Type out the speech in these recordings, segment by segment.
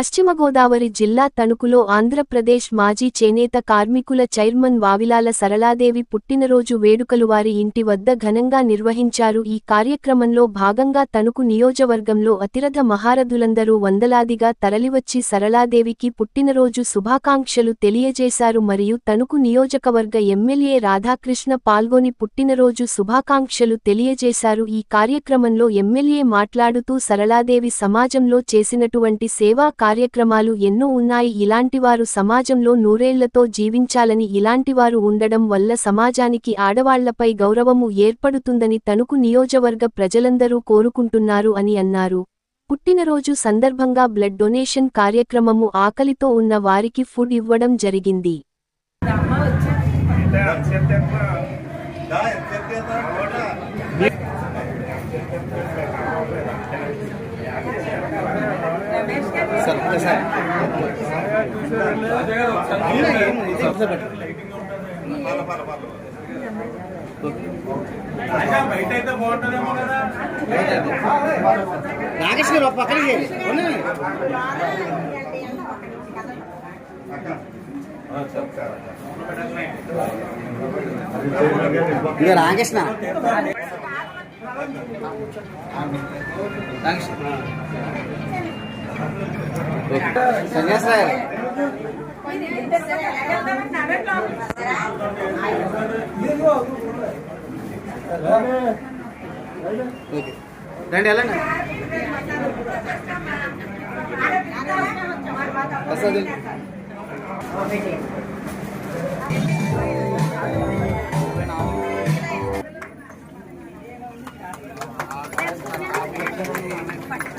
పశ్చిమ గోదావరి జిల్లా తణుకులో ఆంధ్రప్రదేశ్ మాజీ చేనేత కార్మికుల చైర్మన్ వావిలాల సరళాదేవి పుట్టినరోజు వేడుకలు వారి ఇంటి వద్ద ఘనంగా నిర్వహించారు. ఈ కార్యక్రమంలో భాగంగా తణుకు నియోజవర్గంలో అతిరథ మహారథులందరూ వందలాదిగా తరలివచ్చి సరళాదేవికి పుట్టినరోజు శుభాకాంక్షలు తెలియజేశారు. మరియు తణుకు నియోజకవర్గ ఎమ్మెల్యే రాధాకృష్ణ పాల్గొని పుట్టినరోజు శుభాకాంక్షలు తెలియజేశారు. ఈ కార్యక్రమంలో ఎమ్మెల్యే మాట్లాడుతూ సరళాదేవి సమాజంలో చేసినటువంటి సేవా కార్యక్రమాలు ఎన్నో ఉన్నాయి. ఇలాంటివారు సమాజంలో నూరేళ్ళతో జీవించాలని ఇలాంటివారు ఉండడం వల్ల సమాజానికి ఆడవాళ్ళపై గౌరవము ఏర్పడుతుందని తణుకు నియోజవర్గ ప్రజలందరూ కోరుకుంటున్నారు అని అన్నారు. పుట్టినరోజు సందర్భంగా బ్లడ్ డొనేషన్ కార్యక్రమము ఆకలితో ఉన్న వారికి ఫుడ్ ఇవ్వడం జరిగింది. సార్ సార్ బయట అయితే బాగుంటుందేమో కదా నాగేష్ గారు ఒక పక్కన చేయండి అవునా? ఇక రామకృష్ణ రామకృష్ణ సన్యాసరావు ఓకే రండి వెళ్ళండి ప్రసాద్ ఆంధ్రప్రదేశ్ మాజీ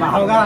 బావుగా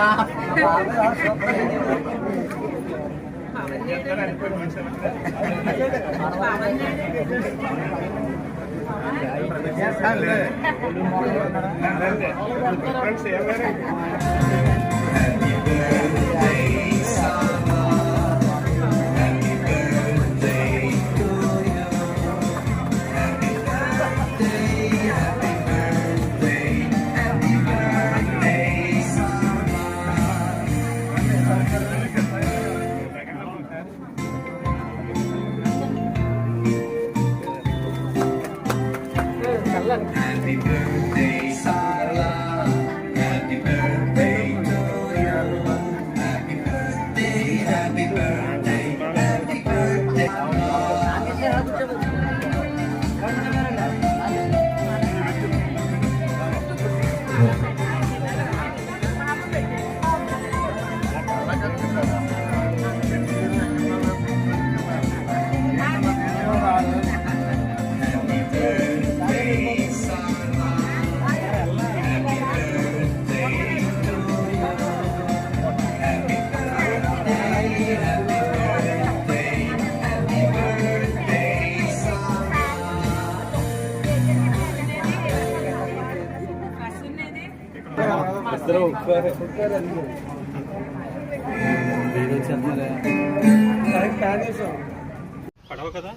పడవ కదా?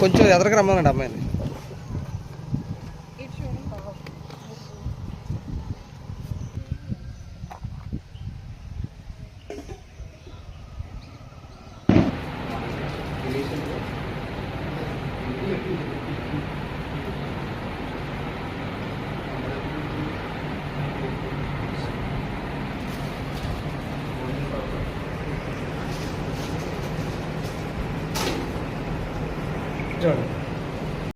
కొంచెం ఎదరికి రమ్మనండి అమ్మాయిని. 这儿。